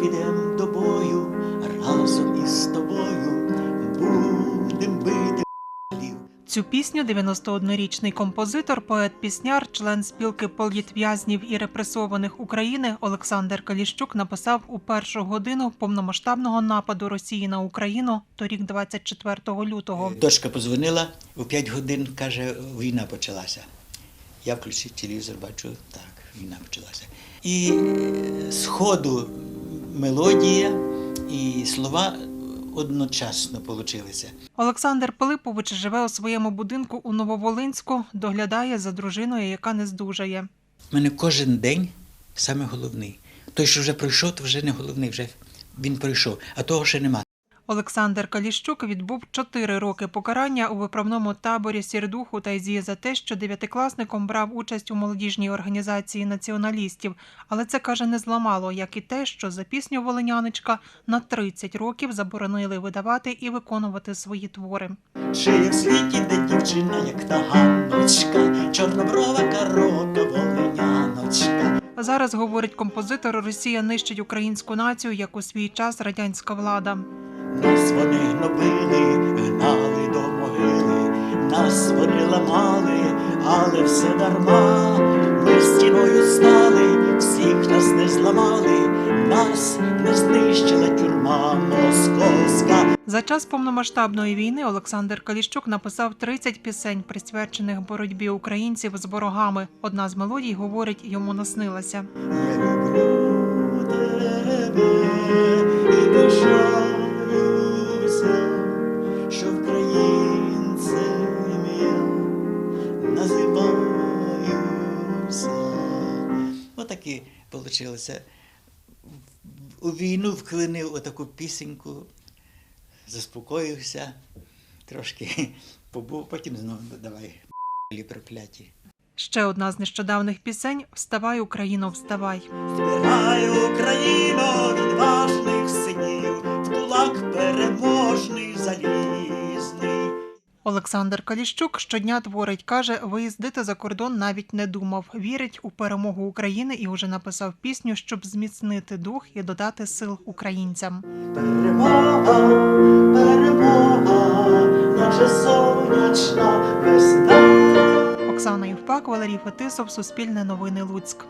підем до бою, разом із тобою будем бити. Цю пісню 91-річний композитор, поет-пісняр, член спілки політв'язнів і репресованих України Олександр Каліщук написав у першу годину повномасштабного нападу Росії на Україну торік 24 лютого. Дочка позвонила у 5 годин, каже, війна почалася. Я включив телевізор, бачу, так, війна почалася. І е, з ходу мелодія і слова одночасно получилися. Олександр Пилипович живе у своєму будинку у Нововолинську, доглядає за дружиною, яка не здужає. У мене кожен день саме головний. Той, що вже пройшов, то вже не головний, вже він пройшов, а того ще нема. Олександр Каліщук відбув 4 роки покарання у виправному таборі Сірдуху та ізі за те, що дев'ятикласником брав участь у молодіжній організації націоналістів. Але це каже не зламало, як і те, що за пісню Волиняночка на 30 років заборонили видавати і виконувати свої твори. Чи є в світі, де дівчина, як та Ганночка, чорноброва корока волиняночка. Зараз говорить композитор, Росія нищить українську націю, як у свій час радянська влада. Нас вони гнобили, гнали до могили, нас вони ламали, але все дарма. Ми стіною стали, всіх нас не зламали, нас не знищила тюрма московська. За час повномасштабної війни Олександр Каліщук написав 30 пісень, присвячених боротьбі українців з ворогами. Одна з мелодій говорить йому наснилася. Я люблю тебе і пишаюся, Отакі вийшло. У війну вклинив отаку пісеньку, заспокоївся, трошки побув, потім знову давай прокляті. Ще одна з нещодавних пісень Вставай, Україно, вставай. Вставай, Україно Олександр Каліщук щодня творить, каже, виїздити за кордон навіть не думав. Вірить у перемогу України і уже написав пісню, щоб зміцнити дух і додати сил українцям. Перемога, перемога, наче сонячна весна. Оксана Євпак, Валерій Фетисов, Суспільне новини Луцьк.